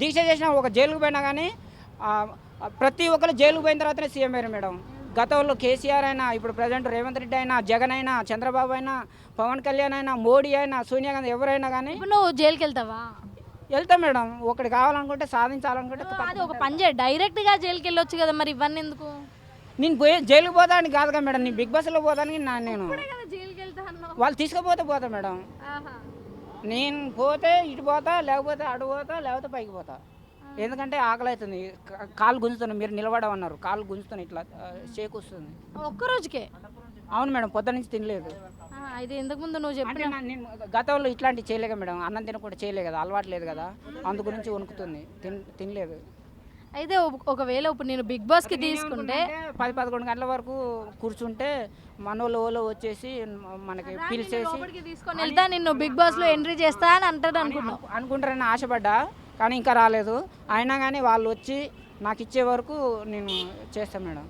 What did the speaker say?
దీక్ష చేసిన ఒక జైలుకు పోయినా కానీ ప్రతి ఒక్కరు జైలుకు పోయిన తర్వాతనే సీఎం అయ్యారు మేడం. గతంలో కేసీఆర్ అయినా ఇప్పుడు ప్రజెంట్ రేవంత్ రెడ్డి అయినా జగన్ అయినా చంద్రబాబు అయినా పవన్ కళ్యాణ్ అయినా మోడీ అయినా సోనియా గాంధీ ఎవరైనా కానీ నువ్వు జైలుకి వెళ్తావా వెళ్తాం మేడం. ఒకటి కావాలనుకుంటే సాధించాలనుకుంటే అది ఒక పని చేయ. డైరెక్ట్గా జైలుకి వెళ్ళొచ్చు కదా మరి ఇవన్నీ ఎందుకు? నేను పోయి జైలుకు పోతానికి కాదు కదా మేడం. నేను బిగ్ బస్లో పోతానికి నా నేను వాళ్ళు తీసుకుపోతే పోతా మేడం. నేను పోతే ఇటు పోతా లేకపోతే అటు పోతా లేకపోతే పైకి పోతా. ఎందుకంటే ఆకలి అవుతుంది కాలు గుంజుతున్నాయి మీరు నిలబడమన్నారు. కాలు గుంజుతున్నాయి ఇట్లా షేక్ వస్తుంది ఒక్క రోజుకే? అవును మేడం పొద్దు నుంచి తినలేదు. ఇది ఇంతకు ముందు నువ్వు చెప్పిన నేను గతంలో ఇట్లాంటివి చేయలే కదా మేడం. అన్నం తినకుండా చేయలే కదా అలవాటు లేదు కదా. అందు గురించి వణుకుతుంది. తిన్ తినలేదు. అయితే ఒక- ఒకవేళ ఇప్పుడు నేను బిగ్ బాస్కి తీసుకుంటే పది పదకొండు గంటల వరకు కూర్చుంటే మనోళ్ళు ఓలో వచ్చేసి మనకి పిలిచేసి తీసుకొని వెళ్తా నిన్ను బిగ్ బాస్లో ఎంట్రీ చేస్తా అని అంటాడు అనుకున్నావు అనుకుంటారని ఆశపడ్డా కానీ ఇంకా రాలేదు. అయినా కానీ వాళ్ళు వచ్చి నాకు ఇచ్చే వరకు నేను చేస్తాను మేడం.